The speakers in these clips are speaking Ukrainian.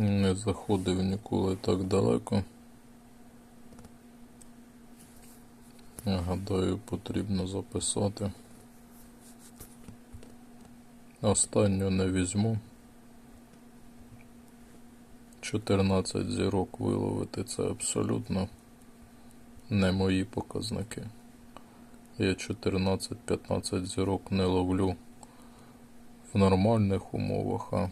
Не заходив ніколи так далеко. Я гадаю, потрібно записати. Останню не візьму. 14 зірок виловити це абсолютно не мої показники. Я 14-15 зірок не ловлю в нормальних умовах, а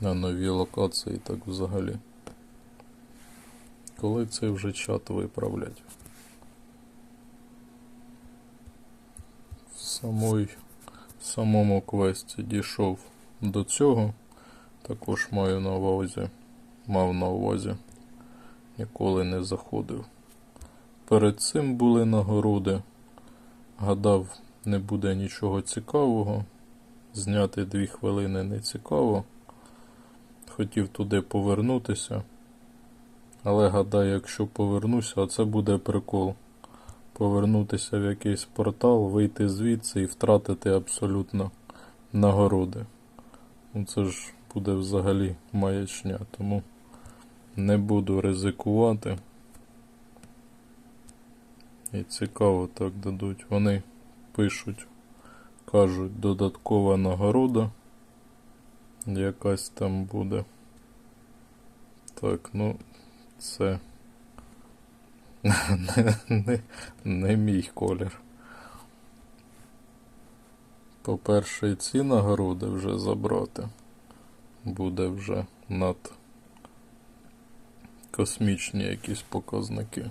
на новій локації так взагалі. Коли це вже чат виправлять? В самой, самому квесті дійшов до цього. Також маю на увазі, мав на увазі, ніколи не заходив. Перед цим були нагороди. Гадав, не буде нічого цікавого. Зняти дві хвилини не цікаво. Хотів туди повернутися. Але гадаю, якщо повернуся, це буде прикол. Повернутися в якийсь портал, вийти звідси і втратити абсолютно нагороди. Ну це ж буде взагалі маячня, тому не буду ризикувати. І цікаво так дадуть. Вони пишуть, кажуть, додаткова нагорода. Якась там буде. Так, ну, це не, не, не мій колір. По-перше, і ці нагороди вже забрати. Буде вже над космічні якісь показники.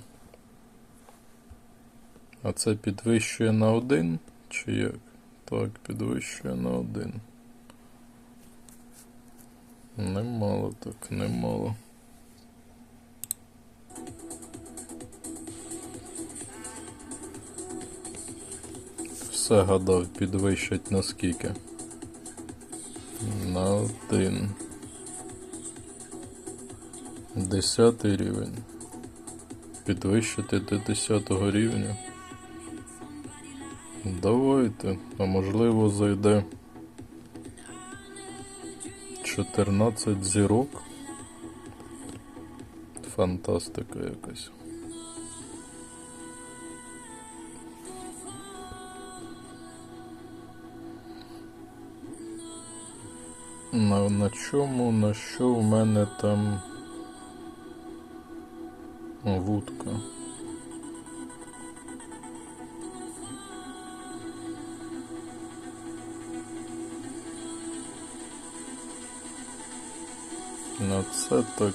А це підвищує на один? Чи як? Так, підвищує на один. Немало так, немало. Все гадав, підвищать на скільки? На один. Десятий рівень. Підвищити до десятого рівня. Давайте, а можливо зайде 14 зірок. Фантастика якась. На, на чому, на що в мене там вудка? На це так.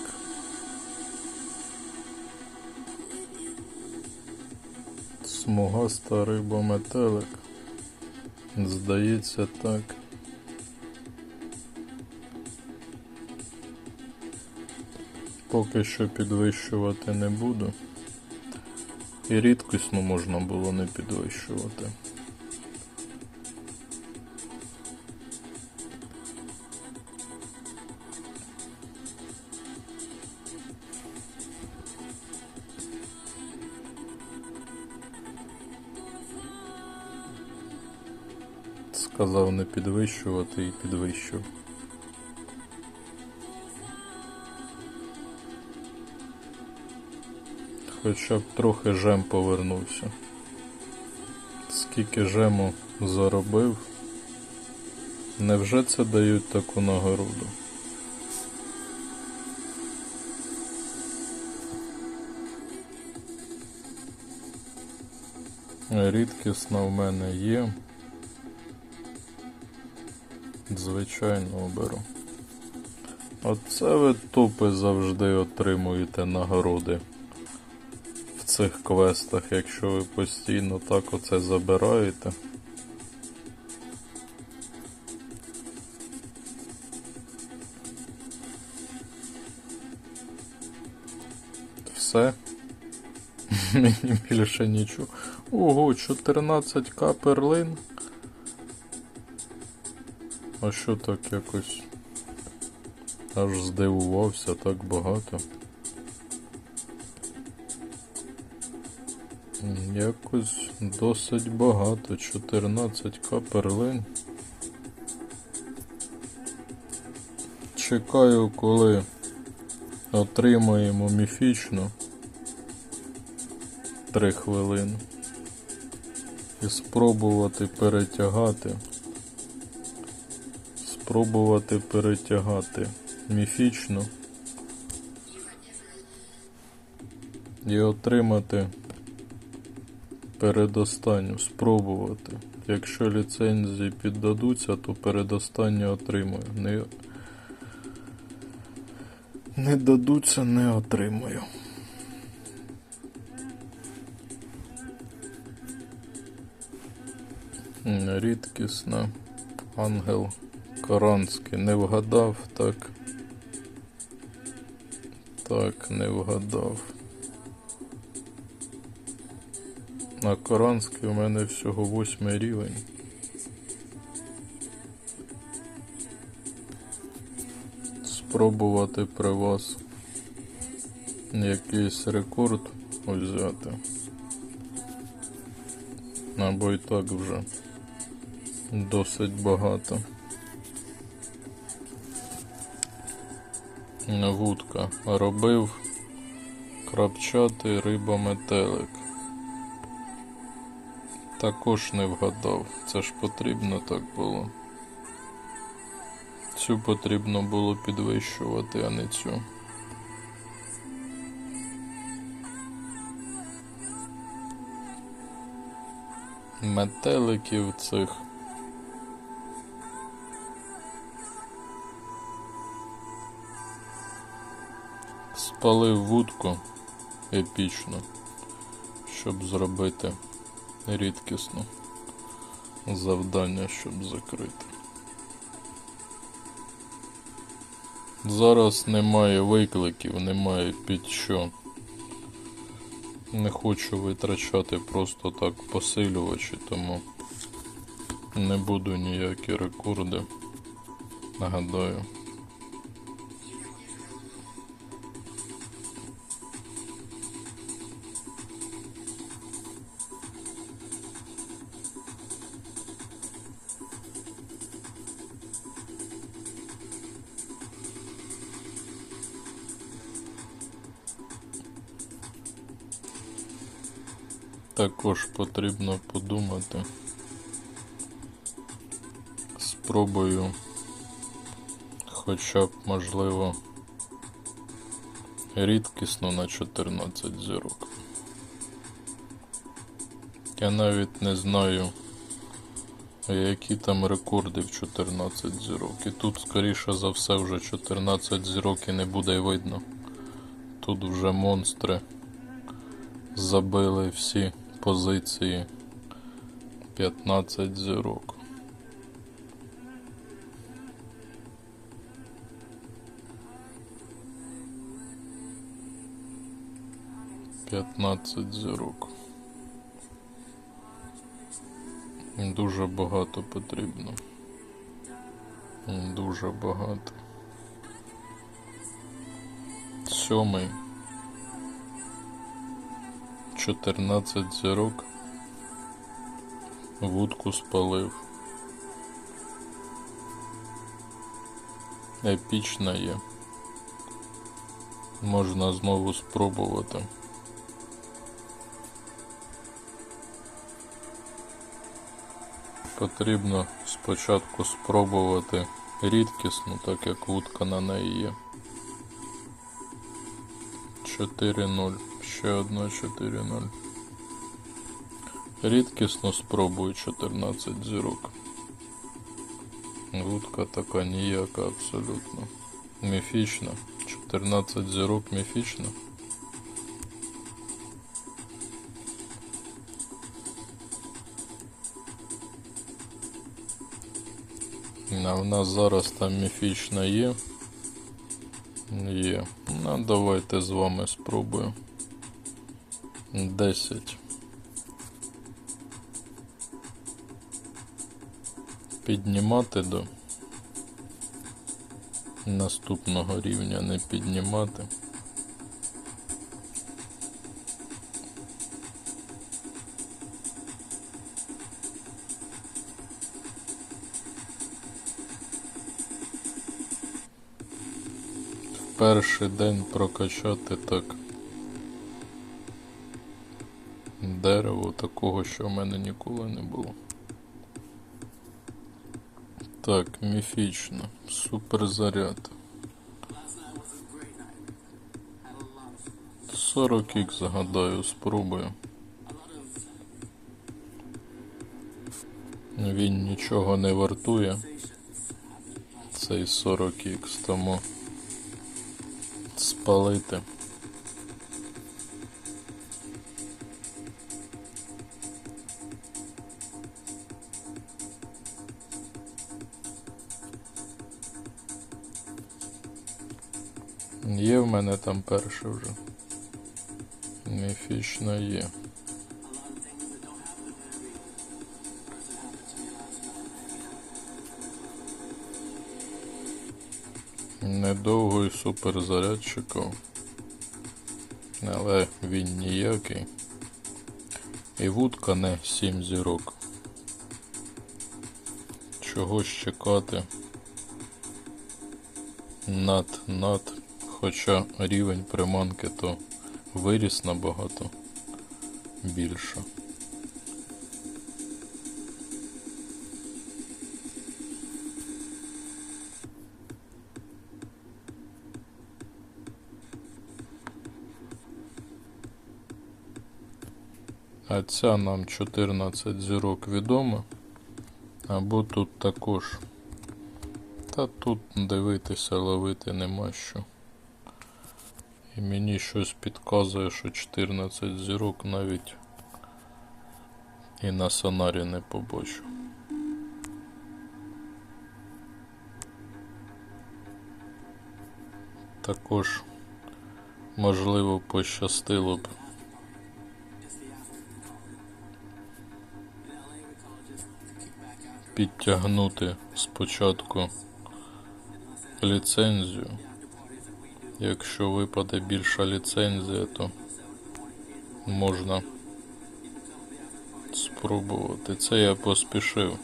Смугаста риба метелик. Здається так. Поки що підвищувати не буду. І рідкісну можна було не підвищувати. Сказав не підвищувати і підвищив. Хоча б трохи жем повернувся. Скільки жему заробив? Невже це дають таку нагороду? Рідкісна в мене є. Звичайно оберу. Оце ви тупи завжди отримуєте нагороди в цих квестах, якщо ви постійно так оце забираєте. Все. Мені більше нічого. Ого, 14к перлин. А що так якось? Аж здивувався так багато. Якось досить багато. 14к перлин. Чекаю, коли отримаємо міфічну. Три хвилини. І спробувати перетягати. Спробувати перетягати міфічну. І отримати передостанню. Спробувати. Якщо ліцензії піддадуться, то передостанню отримую. Не, не дадуться, не отримую. Рідкісна. Ангел Коранський. Не вгадав, так. Так, не вгадав. На Коранський у мене всього восьмий рівень. Спробувати при вас якийсь рекорд взяти. Або і так вже досить багато. Вудка. Робив крапчатий риба метелик. Також не вгадав. Це ж потрібно так було. Цю потрібно було підвищувати, а не цю. Метеликів цих. Спалив вудку епічно, щоб зробити рідкісно завдання, щоб закрити. Зараз немає викликів, немає під що. Не хочу витрачати просто так посилювачі, тому не буду ніякі рекорди. Нагадаю. Також потрібно подумати. Спробую хоча б можливо рідкісно на 14 зірок. Я навіть не знаю, які там рекорди в 14 зірок. І тут, скоріше за все, вже 14 зірок і не буде видно. Тут вже монстри забили всі позиції 15 зірок. П'ятнадцять зірок. Дуже багато потрібно. Дуже багато. Сьомий. 14 зірок. Вудку спалив. Епічна є. Можна знову спробувати. Потрібно спочатку спробувати рідкісну, так як вудка на неї є. 4-0. Ще одна 4-0. Рідкісно спробую 14 зірок. Вудка така ніяка абсолютно. Міфічна. 14 зірок міфічна. А в нас зараз там міфічна є. Є. Ну, давайте з вами спробую. 10. Піднімати до наступного рівня, не піднімати. перший день прокачати так. Дерево такого, що в мене ніколи не було. Так, міфічно. Суперзаряд. 40 х загадаю, спробую. Він нічого не вартує. Цей 40 х тому спалити. Мене там перше вже. Міфічно є. Недовго і суперзарядчиков. Але він ніякий. І вудка не 7 зірок. Чогось чекати. Над, над. Хоча рівень приманки то виріс набагато більше. А ця нам 14 зірок відома. Або тут також. Та тут дивитися, ловити нема що. І мені щось підказує, що 14 зірок навіть і на сонарі не побачу. Також можливо пощастило б підтягнути спочатку ліцензію. Якщо випаде більша ліцензія, то можна спробувати. Це я поспішив.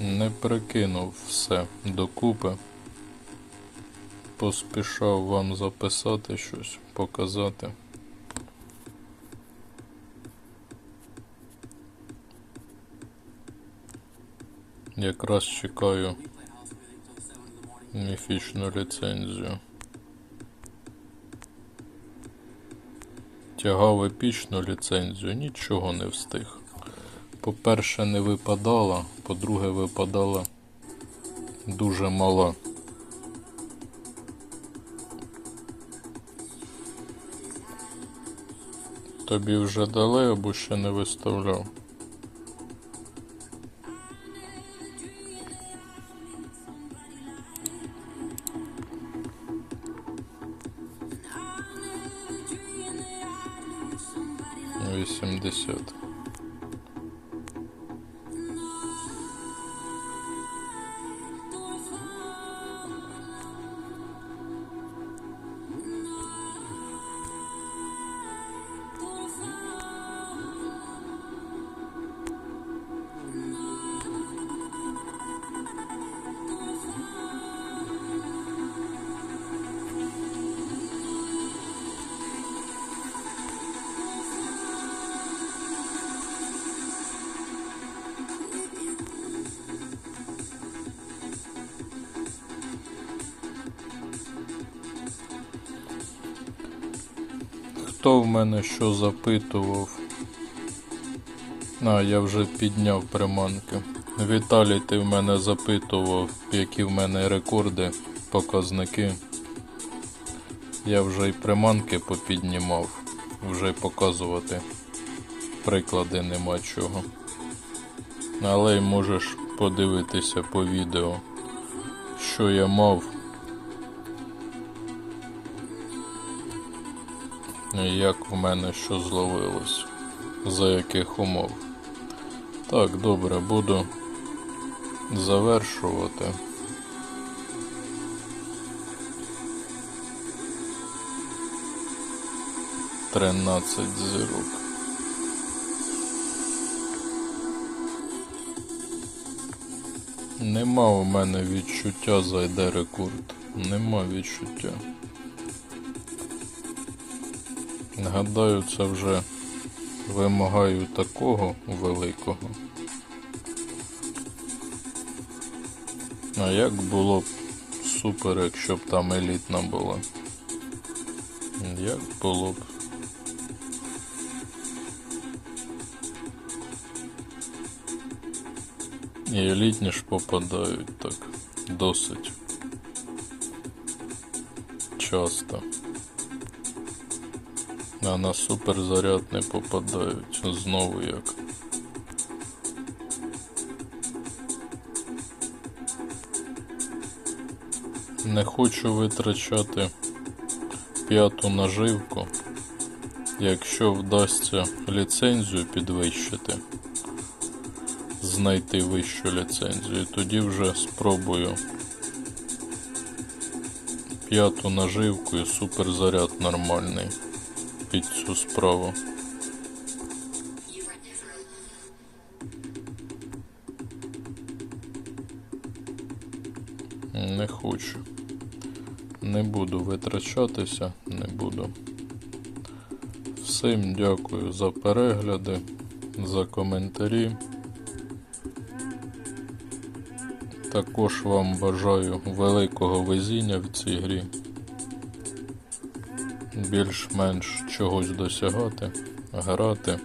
Не прикинув все докупи. Поспішав вам записати щось, показати. Якраз чекаю міфічну ліцензію. Тягав епічну ліцензію, нічого не встиг. По-перше, не випадала, по-друге, випадала дуже мала. Тобі вже дали або ще не виставляв? Хто в мене що запитував? А, я вже підняв приманки. Віталій, ти в мене запитував, які в мене рекорди, показники. Я вже й приманки попіднімав, вже показувати приклади нема чого. Але й можеш подивитися по відео, що я мав. достатньо, як в мене що зловилось, за яких умов. Так, добре, буду завершувати. Тринадцять зірок. Нема у мене відчуття зайде рекорд. Нема відчуття. Гадаю, це вже вимагаю такого великого. А як було б супер, якщо б там елітна була? Як було б? І елітні ж попадають так досить часто. А на суперзаряд не попадають. Знову як. Не хочу витрачати п'яту наживку, якщо вдасться ліцензію підвищити, знайти вищу ліцензію, тоді вже спробую п'яту наживку і суперзаряд нормальний під цю справу. Не хочу. Не буду витрачатися, не буду. Всім дякую за перегляди, за коментарі. Також вам бажаю великого везіння в цій грі. Більш-менш чогось досягати, грати.